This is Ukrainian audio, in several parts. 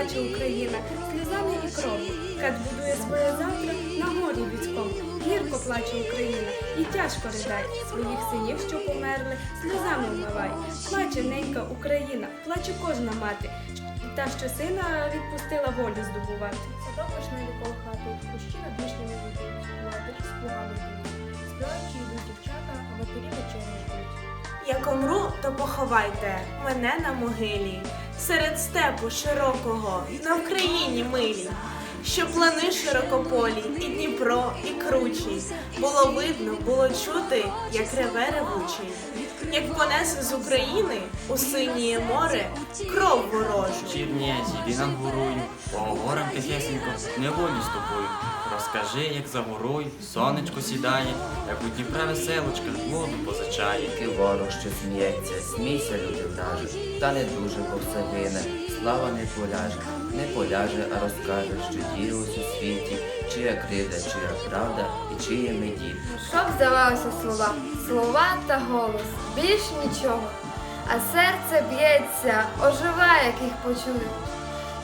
Плаче Україна, сльозами і кров'ю. Кат будує своє завтра на горі людському. Гірко плаче Україна і тяжко ридає своїх синів, що померли, сльозами вмиває. Плаче ненька Україна, плаче кожна мати, та що сина відпустила волю здобувати. Садок вишневі коло хати, кущі над вишнями вітають, матері з плугами. Співаючи йдуть дівчата, а матері вечері ждуть. Як умру, то поховайте мене на могилі, серед степу широкого, на Вкраїні милій, що плани широкополі, і Дніпро, і кручі. Було видно, було чути, як реве ревучий, як понесе з України у синіє море кров ворожу. Чернець, іди нам горою, по горам тихесенько, неволі з тобою. Розкажи, як за горою сонечко сідає, як у Дніпра веселочка воду позичає. Тільки ворог, що сміється, смійся, люди враже, та не дуже, бо все гине, слава не поляже, не поляже, а розкаже, що діялось у світі, чия крида, чия правда і чиє ми. Щоб здавалося слова, слова та голос, більш нічого. А серце б'ється, оживає, як їх почують.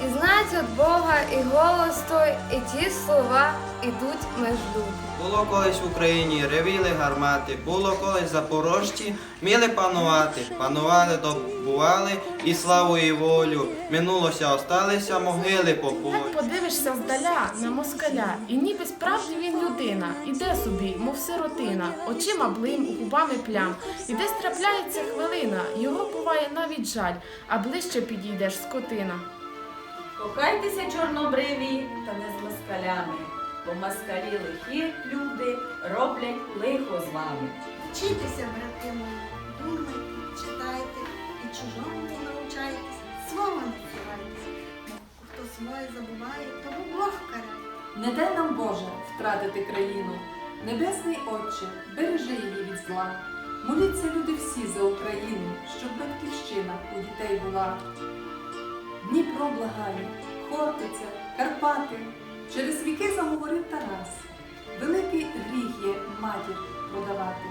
І знать від Бога і голос той, і ті слова ідуть меж дух. Було колись в Україні ревіли гармати, було колись запорожці, вміли панувати, панували, добували і славу і волю. Минулося, осталися могили по полю. Так подивишся здаля на москаля, і ніби справді він людина, іде собі, мов сиротина, очима блим, губами плям, і десь трапляється хвилина, його буває навіть жаль, а ближче підійдеш скотина. Кохайтеся чорнобриві та не з москалями, бо москалі лихі люди роблять лихо з вами. Вчитеся, брати мої, думайте, читайте і чужому не навчайтесь, свого не цурайтесь. Хто своє забуває, тому Бог карає. Не дай нам Боже втратити країну. Небесний Отче, бережи її від зла. Моліться люди всі за Україну, щоб батьківщина у дітей була. Дніпро благає, Хортиця, Карпати. Через віки заговорив Тарас. Великий гріх є матір продавати.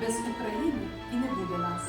Без України і не буде нас.